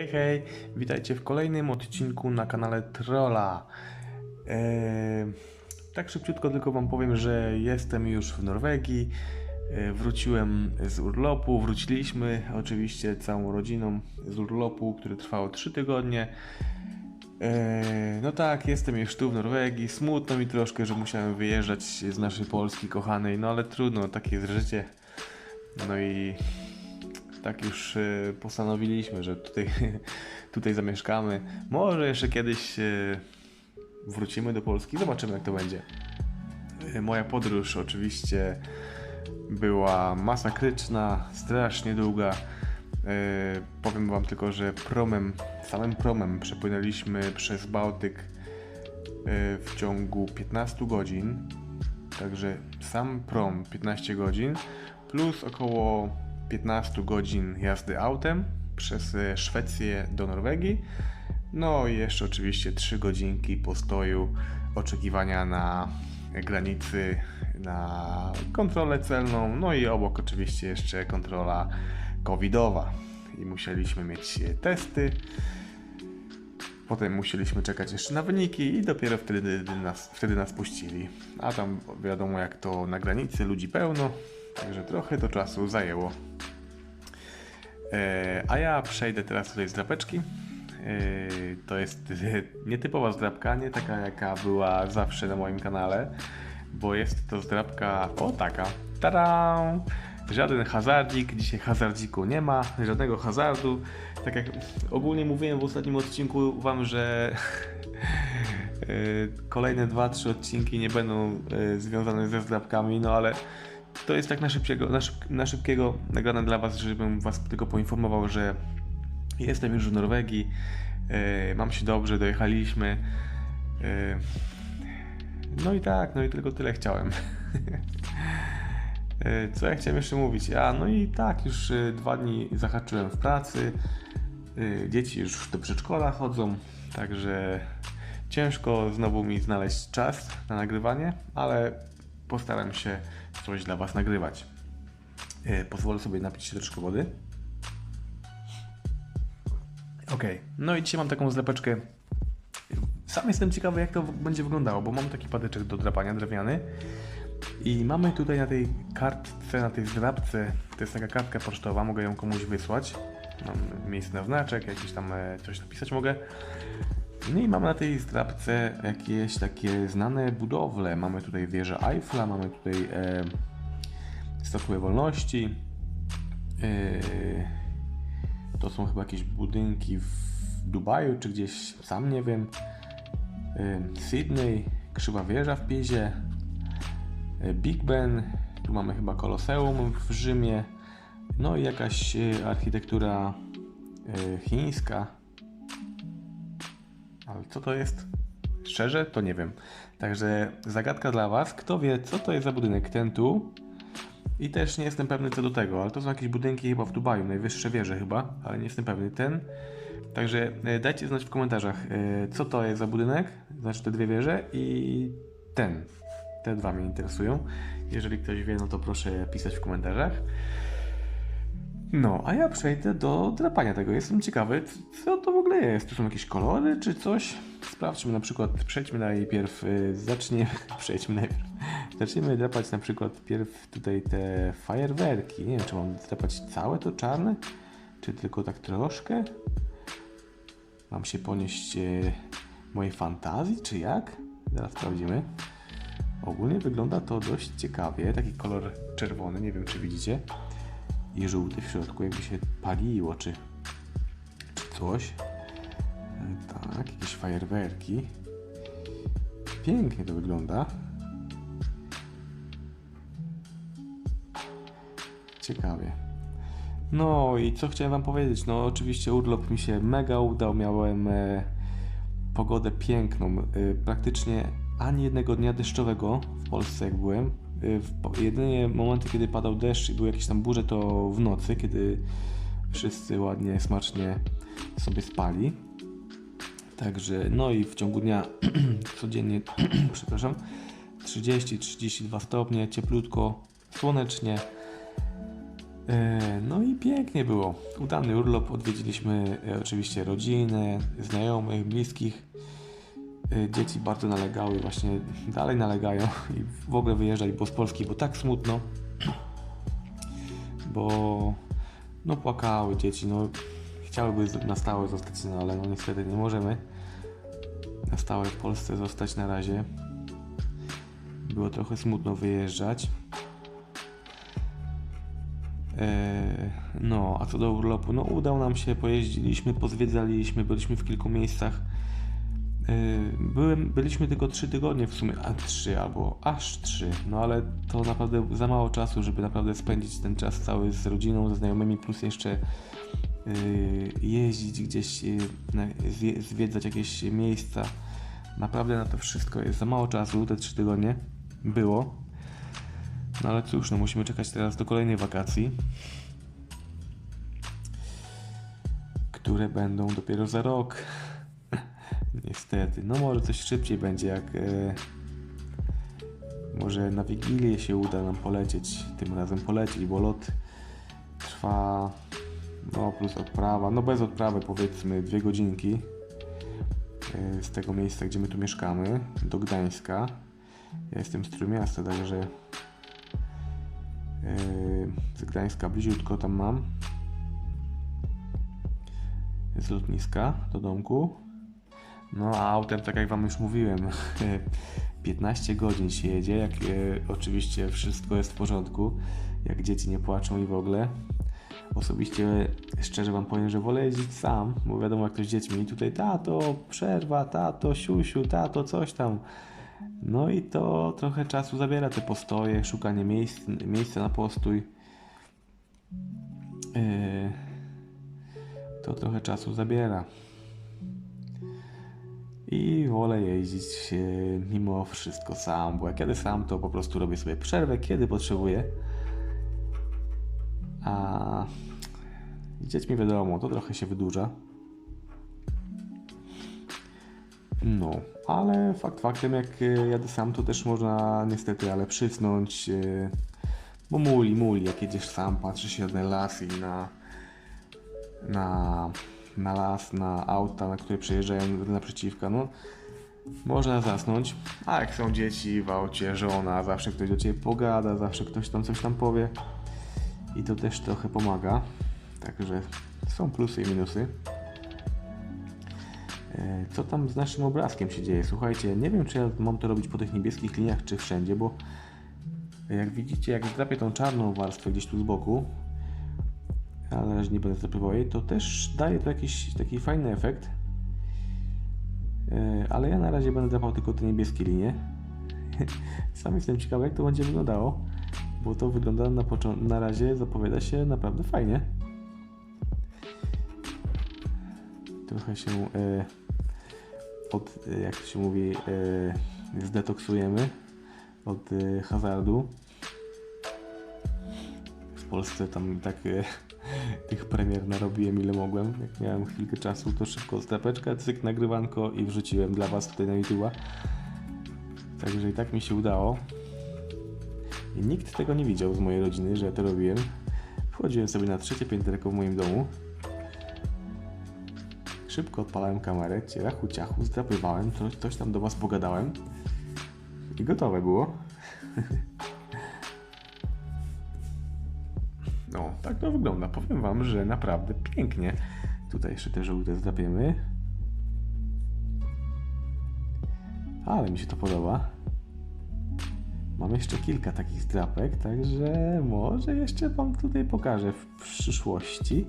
Hej, hej, witajcie w kolejnym odcinku na kanale Trolla. Eee, tak szybciutko tylko Wam powiem, że jestem już w Norwegii. Eee, wróciłem z urlopu, wróciliśmy oczywiście całą rodziną z urlopu, który trwał 3 tygodnie. Eee, no tak, jestem już tu w Norwegii. Smutno mi troszkę, że musiałem wyjeżdżać z naszej Polski kochanej, no ale trudno, takie jest życie. No i tak już e, postanowiliśmy, że tutaj, tutaj zamieszkamy. Może jeszcze kiedyś e, wrócimy do Polski, zobaczymy jak to będzie. E, Moja podróż oczywiście była masakryczna, strasznie długa. Powiem Wam tylko, że promem, samym promem przepłynęliśmy przez Bałtyk w ciągu 15 godzin. Także sam prom 15 godzin plus około 15 godzin jazdy autem przez e, Szwecję do Norwegii. No i jeszcze oczywiście 3 godzinki postoju oczekiwania na granicy na kontrolę celną, no i obok oczywiście jeszcze kontrola covidowa. I musieliśmy mieć e, testy. Potem musieliśmy czekać jeszcze na wyniki i dopiero wtedy nas, wtedy nas puścili. A tam wiadomo jak to na granicy, ludzi pełno, także trochę to czasu zajęło. E, a ja przejdę teraz tutaj z drapeczki. E, to jest nietypowa zdrapka, nie taka jaka była zawsze na moim kanale, bo jest to zdrapka o taka. Tada! Żaden hazardik, dzisiaj hazardziku nie ma, żadnego hazardu. Tak jak ogólnie mówiłem w ostatnim odcinku Wam, że e, kolejne 2-3 odcinki nie będą związane ze zdrapkami, no ale to jest tak na szybkiego, na, szyb, na szybkiego nagrane dla Was, żebym Was tylko poinformował, że jestem już w Norwegii, e, mam się dobrze, dojechaliśmy. E, no i tak, no i tylko tyle chciałem. E, Co ja chciałem jeszcze mówić? A no i tak, już dwa dni zahaczyłem w pracy. Dzieci już do przedszkola chodzą, także ciężko znowu mi znaleźć czas na nagrywanie, ale postaram się coś dla Was nagrywać. E, Pozwolę sobie napić się troszkę wody. Ok, no i dzisiaj mam taką zlepeczkę. Sam jestem ciekawy, jak to będzie wyglądało, bo mam taki patyczek do drapania drewniany. I mamy tutaj na tej kartce, na tej zdrabce, to jest taka kartka pocztowa, mogę ją komuś wysłać. Mam miejsce na znaczek, jakieś tam e, coś napisać mogę. No i mamy na tej zdrabce jakieś takie znane budowle. Mamy tutaj wieżę Eiffla, mamy tutaj e, Statuę Wolności. E, to są chyba jakieś budynki w Dubaju, czy gdzieś, sam nie wiem. E, Sydney, Krzywa Wieża w Pizie. E, Big Ben, tu mamy chyba Koloseum w Rzymie. No i jakaś e, architektura e, chińska. Ale co to jest? Szczerze, to nie wiem. Także zagadka dla Was. Kto wie, co to jest za budynek? Ten tu. I też nie jestem pewny co do tego, ale to są jakieś budynki chyba w Dubaju, najwyższe wieże chyba, ale nie jestem pewny. Ten. Także e, dajcie znać w komentarzach, e, co to jest za budynek, znaczy te dwie wieże i ten. Te dwa mnie interesują. Jeżeli ktoś wie, no to proszę pisać w komentarzach. No, a ja przejdę do drapania tego. Jestem ciekawy, co to w ogóle jest. Tu są jakieś kolory czy coś? Sprawdźmy na przykład, przejdźmy najpierw, y, zacznie, przejdźmy najpierw, zaczniemy drapać na przykład pierw tutaj te fajerwerki. Nie wiem, czy mam drapać całe to czarne, czy tylko tak troszkę? Mam się ponieść y, mojej fantazji, czy jak? Zaraz sprawdzimy. Ogólnie wygląda to dość ciekawie, taki kolor czerwony, nie wiem czy widzicie i żółty w środku, jakby się paliło, czy, czy coś. Tak, jakieś fajerwerki. Pięknie to wygląda. Ciekawie. No i co chciałem Wam powiedzieć? No oczywiście urlop mi się mega udał, miałem e, pogodę piękną. E, praktycznie ani jednego dnia deszczowego Polsce jak byłem. Po- jedynie momenty, kiedy padał deszcz i były jakieś tam burze, to w nocy, kiedy wszyscy ładnie, smacznie sobie spali. Także, no i w ciągu dnia codziennie, przepraszam, 30-32 stopnie, cieplutko, słonecznie. E, No i pięknie było. Udany urlop. Odwiedziliśmy e, oczywiście rodzinę, znajomych, bliskich. E, Dzieci bardzo nalegały, właśnie dalej nalegają i w ogóle wyjeżdżać, bo z Polski, bo tak smutno. Bo no płakały dzieci, no chciałyby na stałe zostać, no ale no niestety nie możemy na stałe w Polsce zostać na razie. Było trochę smutno wyjeżdżać. Eee, No, a co do urlopu, no udał nam się, pojeździliśmy, pozwiedzaliśmy, byliśmy w kilku miejscach. Eee, Byłem, byliśmy tylko trzy tygodnie w sumie, a trzy albo aż trzy, no ale to naprawdę za mało czasu, żeby naprawdę spędzić ten czas cały z rodziną, ze znajomymi, plus jeszcze yy, jeździć gdzieś, yy, zwiedzać jakieś miejsca. Naprawdę na to wszystko jest za mało czasu, te trzy tygodnie było. No ale cóż, no musimy czekać teraz do kolejnej wakacji, które będą dopiero za rok. Niestety. No może coś szybciej będzie, jak e, może na Wigilię się uda nam polecieć, tym razem polecieć, bo lot trwa no plus odprawa, no bez odprawy powiedzmy dwie godzinki e, z tego miejsca, gdzie my tu mieszkamy, do Gdańska. Ja jestem z Trójmiasta, także e, z Gdańska bliziutko tam mam. Z lotniska do domku. No a autem, tak jak Wam już mówiłem, 15 godzin się jedzie, jak e, oczywiście wszystko jest w porządku, jak dzieci nie płaczą i w ogóle. Osobiście szczerze Wam powiem, że wolę jeździć sam, bo wiadomo jak to z dziećmi. Tutaj tato, przerwa, tato, siusiu, tato, coś tam. No i to trochę czasu zabiera te postoje, szukanie miejsc, miejsca na postój. Yy, to trochę czasu zabiera. I wolę jeździć e, mimo wszystko sam, bo jak jadę sam, to po prostu robię sobie przerwę, kiedy potrzebuję. A z dziećmi wiadomo, to trochę się wydłuża. No, ale fakt faktem, jak e, jadę sam, to też można niestety, ale przysnąć, e, bo muli, muli, jak jedziesz sam, patrzysz się na las i na, na, na las, na auta, na które przejeżdżają naprzeciwka, no można zasnąć, a jak są dzieci w aucie, żona, zawsze ktoś do Ciebie pogada, zawsze ktoś tam coś tam powie i to też trochę pomaga, także są plusy i minusy. E, Co tam z naszym obrazkiem się dzieje? Słuchajcie, nie wiem czy ja mam to robić po tych niebieskich liniach czy wszędzie, bo jak widzicie, jak zdrapię tą czarną warstwę gdzieś tu z boku, ale na razie nie będę zdrapywał jej, to też daje to jakiś taki fajny efekt. E, Ale ja na razie będę drapał tylko te niebieskie linie. Sam jestem ciekawy jak to będzie wyglądało, bo to wygląda na, na razie, zapowiada się naprawdę fajnie. Trochę się e, od, jak to się mówi, e, zdetoksujemy od e, hazardu. W Polsce tam tak e, tych premier narobiłem ile mogłem. Jak miałem chwilkę czasu, to szybko stepeczka, cyk, nagrywanko i wrzuciłem dla Was tutaj na YouTube'a. Także i tak mi się udało. I nikt tego nie widział z mojej rodziny, że ja to robiłem. Wchodziłem sobie na trzecie pięterko w moim domu. Szybko odpalałem kamerę, cierachu ciachu, zdrapywałem, coś, coś tam do Was pogadałem. I gotowe było. tak to wygląda. Powiem Wam, że naprawdę pięknie. Tutaj jeszcze te żółte zdrapiemy. Ale mi się to podoba. Mam jeszcze kilka takich zdrapek, także może jeszcze Wam tutaj pokażę w przyszłości.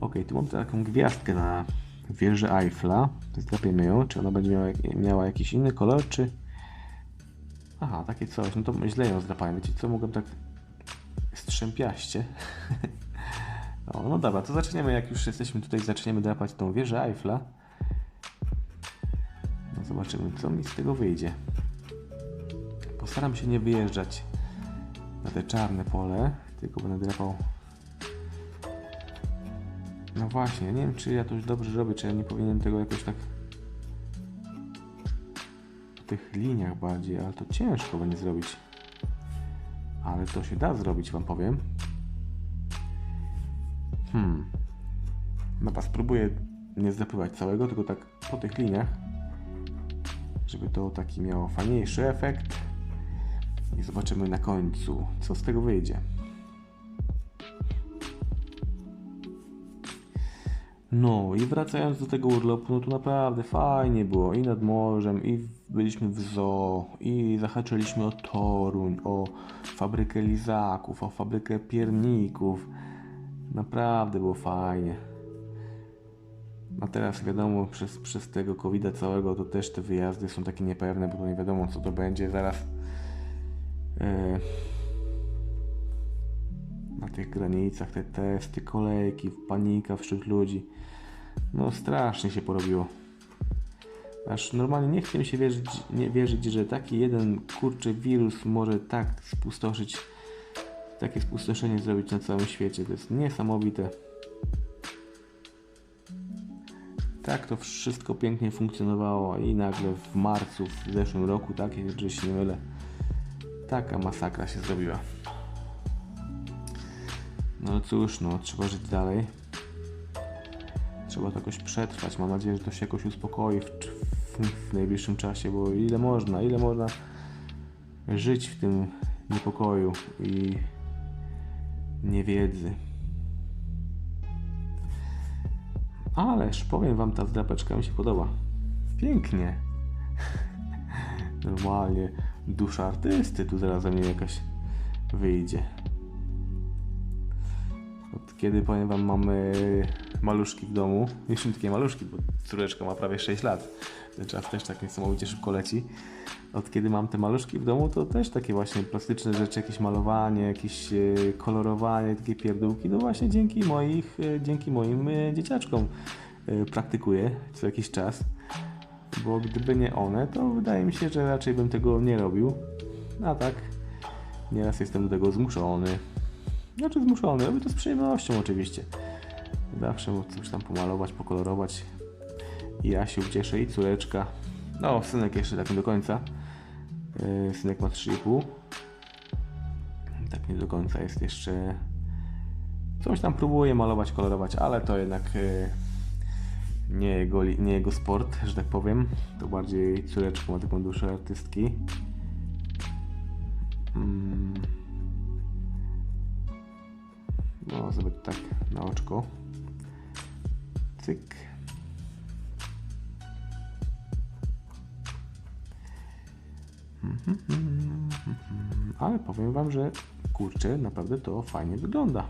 Ok, tu mam taką gwiazdkę na wieży Eiffla. Zdrapiemy ją. Czy ona będzie miała, miała jakiś inny kolor, czy... Aha, takie coś. No to źle ją zdrapałem. Wiecie co, mogłem tak strzępiaście. No, no dobra, to zaczniemy, jak już jesteśmy tutaj, zaczniemy drapać tą wieżę Eiffla. No zobaczymy, co mi z tego wyjdzie. Postaram się nie wyjeżdżać na te czarne pole, tylko będę drapał... No właśnie, nie wiem, czy ja to już dobrze robię, czy ja nie powinienem tego jakoś tak... W tych liniach bardziej, ale to ciężko będzie zrobić. Ale to się da zrobić, wam powiem. Hmm. Dobra, spróbuję nie zapywać całego, tylko tak po tych liniach, żeby to taki miało fajniejszy efekt. I zobaczymy na końcu, co z tego wyjdzie. No i wracając do tego urlopu, no to naprawdę fajnie było i nad morzem, i byliśmy w zoo, i zahaczyliśmy o Toruń, o fabrykę lizaków, o fabrykę pierników. Naprawdę było fajnie. A teraz wiadomo, przez, przez tego covid całego to też te wyjazdy są takie niepewne, bo nie wiadomo co to będzie zaraz. e, na tych granicach, te testy, kolejki, panika wśród ludzi. No strasznie się porobiło. Aż normalnie nie chcę mi się wierzyć, nie wierzyć, że taki jeden kurczy wirus może tak spustoszyć, takie spustoszenie zrobić na całym świecie. To jest niesamowite. Tak to wszystko pięknie funkcjonowało i nagle w marcu w zeszłym roku, tak, jeżeli się nie mylę, taka masakra się zrobiła. No cóż, no trzeba żyć dalej. Trzeba to jakoś przetrwać. Mam nadzieję, że to się jakoś uspokoi w, w, w najbliższym czasie, bo ile można, ile można żyć w tym niepokoju i niewiedzy. Ależ powiem wam, ta zdrapeczka mi się podoba. Pięknie. Normalnie dusza artysty tu zaraz ze jakaś wyjdzie. Kiedy powiem wam mamy maluszki w domu, nie takie maluszki, bo córeczka ma prawie 6 lat. Ten czas też tak niesamowicie szybko leci. Od kiedy mam te maluszki w domu, to też takie właśnie plastyczne rzeczy, jakieś malowanie, jakieś e, kolorowanie, takie pierdółki, no właśnie dzięki moich, e, dzięki moim e, dzieciaczkom praktykuję co jakiś czas. Bo gdyby nie one, to wydaje mi się, że raczej bym tego nie robił. A tak, nieraz jestem do tego zmuszony. Znaczy zmuszony, robię to z przyjemnością oczywiście. Zawsze mu coś tam pomalować, pokolorować. Ja się ucieszę i córeczka. No, synek jeszcze tak nie do końca. Yy, synek ma 3,5. Tak nie do końca jest jeszcze... Coś tam próbuje malować, kolorować, ale to jednak yy, nie, jego, nie jego sport, że tak powiem. To bardziej córeczka ma taką duszę artystki. Mm. No, zrobię tak na oczko. Cyk. Ale powiem Wam, że kurczę, naprawdę to fajnie wygląda.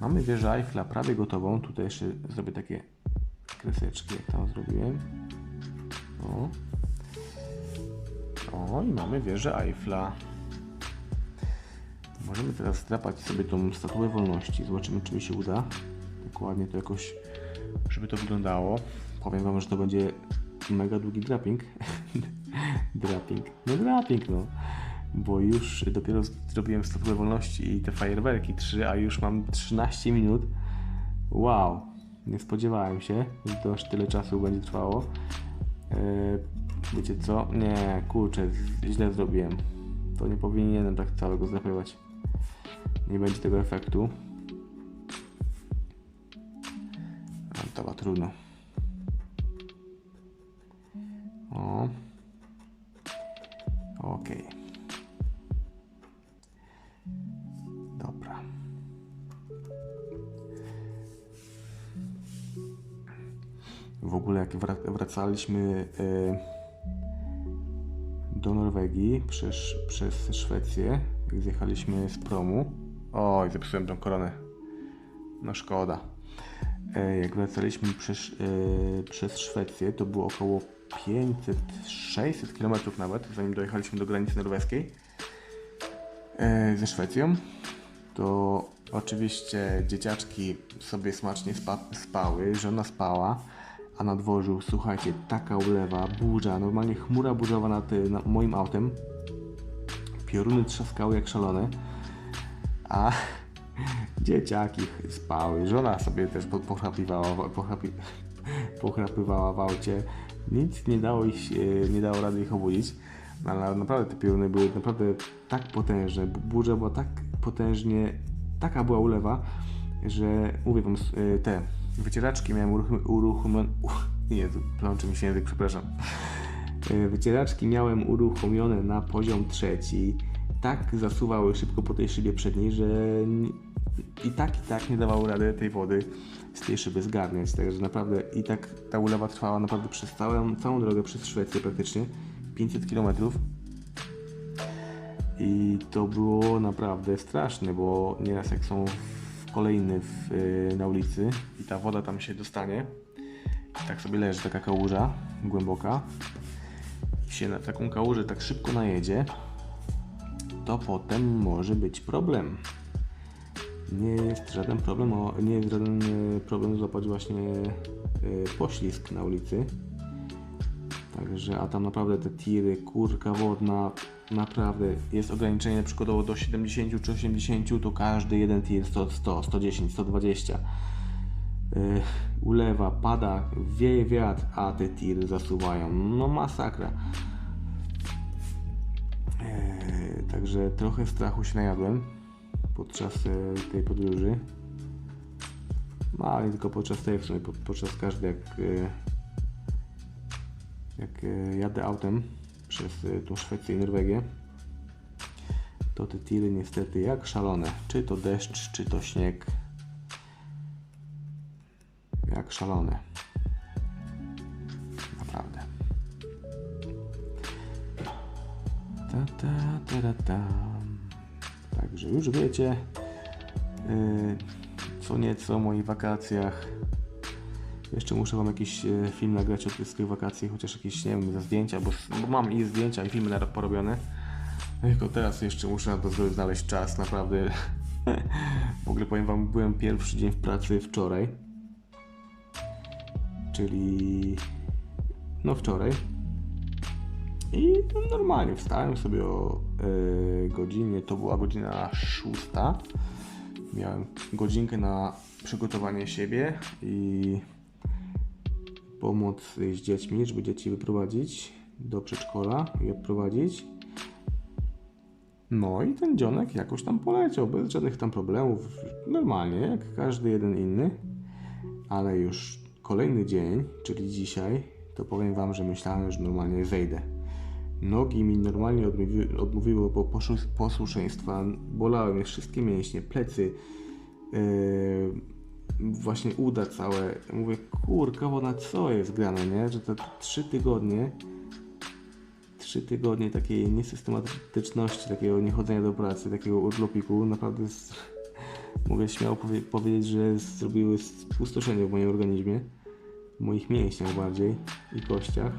Mamy wieżę Eiffla prawie gotową. Tutaj jeszcze zrobię takie kreseczki, jak tam zrobiłem. O. O, i mamy wieżę Eiffla. Możemy teraz zdrapać sobie tą statuę wolności. Zobaczymy, czy mi się uda. Dokładnie to jakoś, żeby to wyglądało. Powiem Wam, że to będzie mega długi draping. draping. No draping, no. Bo już dopiero zrobiłem statuę wolności i te fajerwerki 3, a już mam 13 minut. Wow. Nie spodziewałem się, że to aż tyle czasu będzie trwało. Eee, wiecie co? Nie, kurczę, źle zrobiłem. To nie powinienem tak całego zdrapywać. Nie będzie tego efektu. Ale to trudno. O. Okej. Dobra. W ogóle jak wra- wracaliśmy e, do Norwegii przez, przez Szwecję, zjechaliśmy z promu. Oj, zepsułem tą koronę. No szkoda. E, Jak wracaliśmy przez, e, przez Szwecję, to było około 500-600 km nawet, zanim dojechaliśmy do granicy norweskiej e, ze Szwecją. To oczywiście dzieciaczki sobie smacznie spa spały, żona spała, a na dworzu, słuchajcie, taka ulewa, burza, normalnie chmura burzowa nad nad moim autem. Pioruny trzaskały jak szalone, a dzieciaki spały. Żona sobie też po- pochrapywała, w aucie. Nic nie dało, ich, nie dało rady ich obudzić. Ale naprawdę te pioruny były naprawdę tak potężne. bu- Burza była tak potężnie, taka była ulewa, że mówię wam, y, te wycieraczki miałem uruchom- uruchomione. Jezu, plączy mi się język, przepraszam. Y, Wycieraczki miałem uruchomione na poziom trzeci. Tak zasuwały szybko po tej szybie przedniej, że i tak, i tak nie dawało rady tej wody z tej szyby zgarniać. Także naprawdę i tak ta ulewa trwała naprawdę przez całą, całą drogę przez Szwecję praktycznie 500 km. I to było naprawdę straszne, bo nieraz jak są w kolejny w, y, na ulicy i ta woda tam się dostanie, tak sobie leży taka kałuża głęboka się na taką kałużę tak szybko najedzie, to potem może być problem. Nie jest żaden problem, nie jest żaden e, problem złapać właśnie e, poślizg na ulicy. Także, a tam naprawdę te tiry, kurka wodna, naprawdę jest ograniczenie przykładowo do 70 czy 80, to każdy jeden tir 100, 100 110, 120. Yy, ulewa, pada, wieje wiatr, a te tiry zasuwają. No masakra. Yy, także trochę strachu się najadłem podczas e, tej podróży. No ale nie tylko podczas tej, w sumie pod, podczas każdej, jak, e, jak e, jadę autem przez e, tą Szwecję i Norwegię, to te tiry niestety jak szalone. Czy to deszcz, czy to śnieg. Jak szalone. Naprawdę. Ta, ta, ta, ta, ta. Także już wiecie, yy, co nieco o moich wakacjach. Jeszcze muszę Wam jakiś e, film nagrać o tych wakacji, chociaż jakieś, nie wiem, za zdjęcia, bo, bo mam i zdjęcia, i filmy nawet porobione. Tylko teraz jeszcze muszę na to znaleźć czas, naprawdę. w ogóle powiem Wam, byłem pierwszy dzień w pracy wczoraj. Czyli... No wczoraj. I normalnie wstałem sobie o e, godzinie, to była godzina szósta. Miałem godzinkę na przygotowanie siebie i pomoc z dziećmi, żeby dzieci wyprowadzić do przedszkola i odprowadzić. No i ten dzionek jakoś tam poleciał, bez żadnych tam problemów, normalnie, jak każdy jeden inny. Ale już kolejny dzień, czyli dzisiaj, to powiem Wam, że myślałem, że normalnie zejdę. Nogi mi normalnie odmówi, odmówiły po posłuszeństwa, bolały mnie wszystkie mięśnie, plecy, yy, właśnie uda całe. Mówię, kurka, na co jest grane, nie? Że te trzy tygodnie, trzy tygodnie takiej niesystematyczności, takiego niechodzenia do pracy, takiego urlopiku, naprawdę z, mogę śmiało powie, powiedzieć, że zrobiły spustoszenie w moim organizmie, moich mięśniach bardziej i kościach.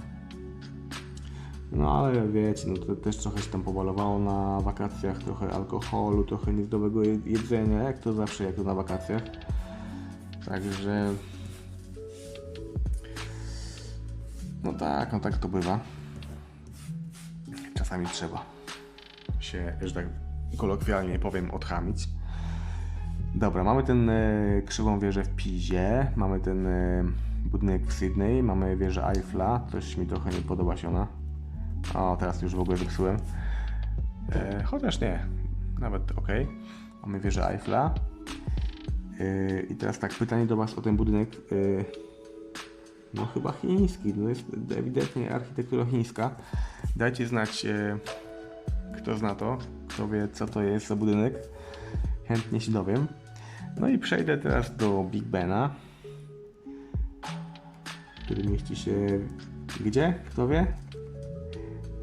No ale wiecie, no to też trochę się tam pobalowało na wakacjach, trochę alkoholu, trochę niezdrowego je- jedzenia, jak to zawsze, jak to na wakacjach. Także... No tak, no tak to bywa. Czasami trzeba się, że tak kolokwialnie powiem, odchamić. Dobra, mamy ten e, krzywą wieżę w Pizie, mamy ten e, budynek w Sydney, mamy wieżę Eiffla, coś mi trochę nie podoba się ona. O, teraz już w ogóle zepsułem. E, chociaż nie, nawet ok. Mamy wieżę Eiffla. E, I teraz tak, pytanie do Was o ten budynek. E, no chyba chiński, no jest ewidentnie architektura chińska. Dajcie znać, e, kto zna to, kto wie co to jest za budynek. Chętnie się dowiem. No i przejdę teraz do Big Bena, który mieści się gdzie? Kto wie?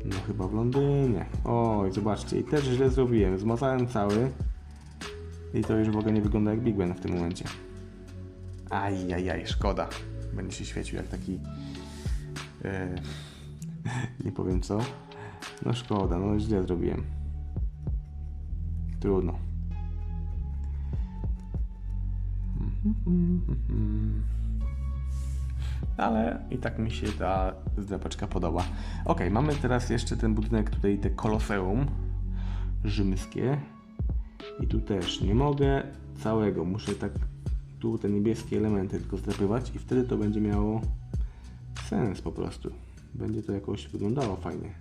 No chyba w Londynie. Oj, zobaczcie, i też źle zrobiłem. Zmazałem cały. I to już w ogóle nie wygląda jak Big Ben w tym momencie. Ajajaj, szkoda. Będzie się świecił jak taki... E, nie powiem co. No szkoda, no źle zrobiłem. Trudno. Ale i tak mi się ta zdrapeczka podoba. Ok, mamy teraz jeszcze ten budynek tutaj, te koloseum rzymskie. I tu też nie mogę całego, muszę tak tu te niebieskie elementy tylko zdrapywać i wtedy to będzie miało sens po prostu. Będzie to jakoś wyglądało fajnie.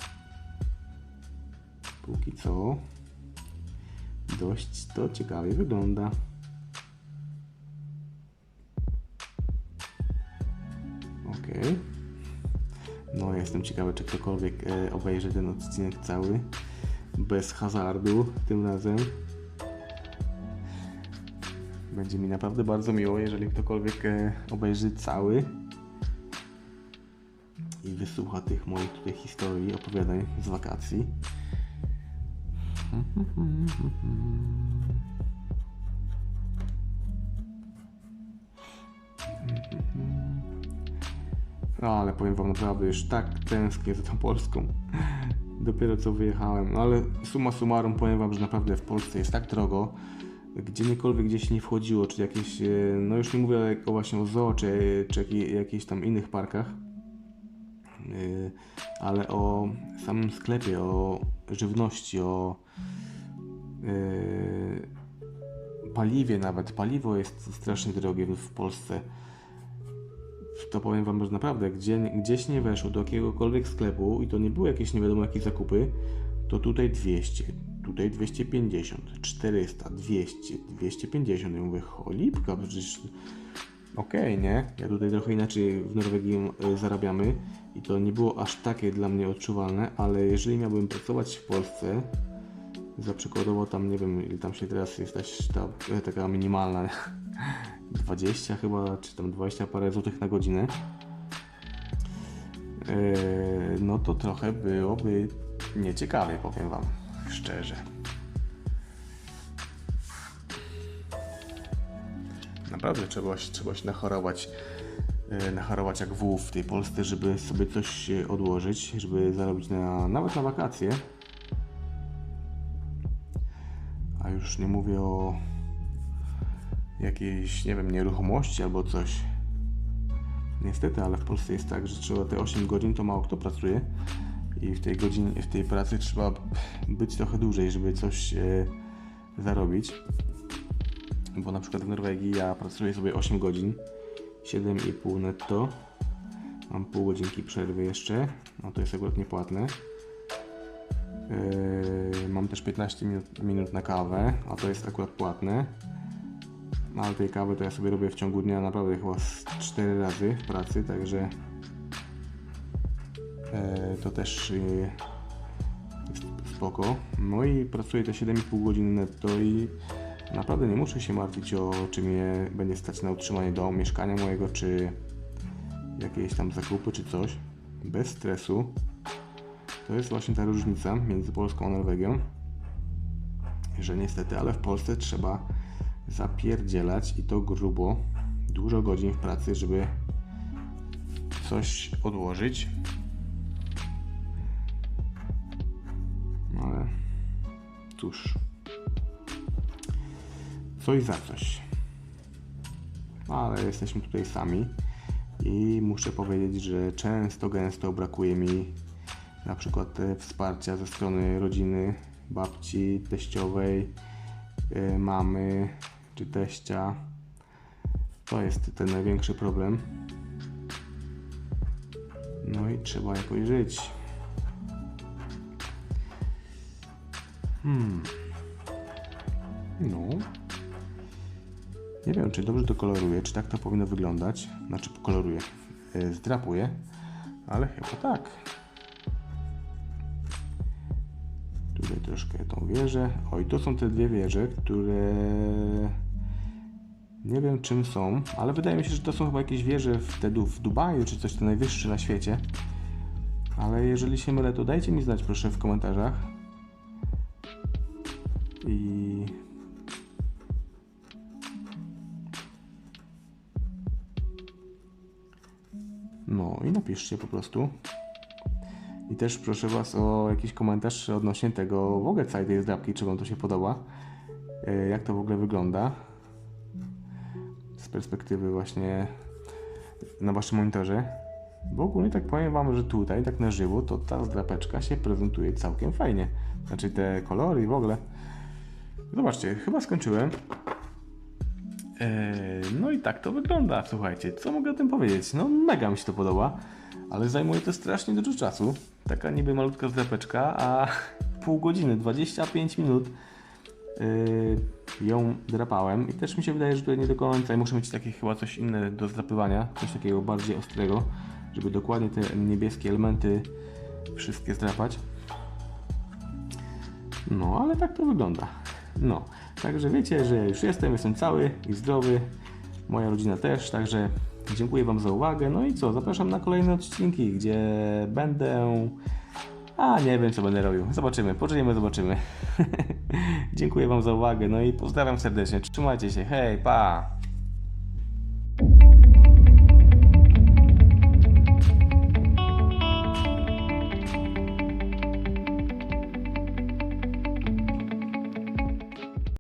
Póki co dość to ciekawie wygląda. No, jestem ciekawy, czy ktokolwiek e, obejrzy ten odcinek cały. Bez hazardu tym razem. Będzie mi naprawdę bardzo miło, jeżeli ktokolwiek e, obejrzy cały i wysłucha tych moich tutaj historii, opowiadań z wakacji. No, ale powiem wam naprawdę, już tak tęsknię za tą Polską. Dopiero co wyjechałem, no ale summa summarum powiem wam, że naprawdę w Polsce jest tak drogo, gdziekolwiek gdzieś nie wchodziło, czy jakieś, e, no już nie mówię o właśnie o zoo, czy, czy jakichś tam innych parkach, Yy, ale o samym sklepie, o żywności, o yy, paliwie nawet. Paliwo jest strasznie drogie w Polsce. To powiem wam, że naprawdę, gdzie, gdzieś nie weszło do jakiegokolwiek sklepu i to nie były jakieś nie wiadomo jakie zakupy, to tutaj 200, tutaj 250, 400, 200, 250. Ja mówię, cholipka, przecież okej, nie? Ja tutaj trochę inaczej w Norwegii y, zarabiamy i to nie było aż takie dla mnie odczuwalne, ale jeżeli miałbym pracować w Polsce, za przykładowo tam, nie wiem, ile tam się teraz jest ta, ta e, taka minimalna, 20 chyba, czy tam 20 parę złotych na godzinę, yy, no to trochę byłoby nieciekawie, powiem Wam, szczerze. Naprawdę trzeba, trzeba się nachorować, e, nachorować jak wół w tej Polsce, żeby sobie coś odłożyć, żeby zarobić na, nawet na wakacje. A już nie mówię o jakiejś, nie wiem, nieruchomości albo coś. Niestety, ale w Polsce jest tak, że trzeba te 8 godzin, to mało kto pracuje. I w tej godzinie, w tej pracy trzeba być trochę dłużej, żeby coś e, zarobić bo na przykład w Norwegii ja pracuję sobie 8 godzin, 7,5 netto. Mam pół godzinki przerwy jeszcze, no to jest akurat niepłatne. Yy, mam też 15 minut, minut na kawę, a to jest akurat płatne. No ale tej kawy to ja sobie robię w ciągu dnia naprawdę chyba z 4 razy w pracy, także yy, to też yy, jest spoko. No i pracuję te 7,5 godziny netto i Naprawdę nie muszę się martwić o czy mnie będzie stać na utrzymanie domu, mieszkania mojego, czy jakieś tam zakupy, czy coś. Bez stresu. To jest właśnie ta różnica między Polską a Norwegią. Że niestety, ale w Polsce trzeba zapierdzielać i to grubo. Dużo godzin w pracy, żeby coś odłożyć. No ale cóż coś za coś. Ale jesteśmy tutaj sami i muszę powiedzieć, że często, gęsto brakuje mi na przykład e, wsparcia ze strony rodziny, babci, teściowej, e, mamy czy teścia. To jest ten największy problem. No i trzeba jakoś żyć. Hmm. No. Nie wiem, czy dobrze to koloruję, czy tak to powinno wyglądać. Znaczy, koloruję, yy, zdrapuję, ale chyba tak. Tutaj troszkę tą wieżę. Oj, to są te dwie wieże, które nie wiem czym są, ale wydaje mi się, że to są chyba jakieś wieże wtedy w Dubaju, czy coś to najwyższe na świecie. Ale jeżeli się mylę, to dajcie mi znać proszę w komentarzach. I No i napiszcie po prostu. I też proszę Was o jakiś komentarz odnośnie tego w ogóle całej tej zdrabki, czy Wam to się podoba. E, Jak to w ogóle wygląda. Z perspektywy właśnie na Waszym monitorze. Bo ogólnie tak powiem Wam, że tutaj, tak na żywo, to ta zdrapeczka się prezentuje całkiem fajnie. Znaczy te kolory i w ogóle. Zobaczcie, chyba skończyłem. Eee, No i tak to wygląda, słuchajcie, co mogę o tym powiedzieć? No mega mi się to podoba, ale zajmuje to strasznie dużo czasu. Taka niby malutka zlepeczka, a pół godziny, 25 minut yy, ją drapałem i też mi się wydaje, że tutaj nie do końca i muszę mieć takie chyba coś inne do zdrapywania, coś takiego bardziej ostrego, żeby dokładnie te niebieskie elementy wszystkie zdrapać. No, ale tak to wygląda. No, także wiecie, że już jestem, jestem cały i zdrowy. Moja rodzina też, także dziękuję Wam za uwagę. No i co, zapraszam na kolejne odcinki, gdzie będę. A nie wiem, co będę robił. Zobaczymy, pożyjemy, zobaczymy. dziękuję Wam za uwagę, no i pozdrawiam serdecznie. Trzymajcie się, hej, pa!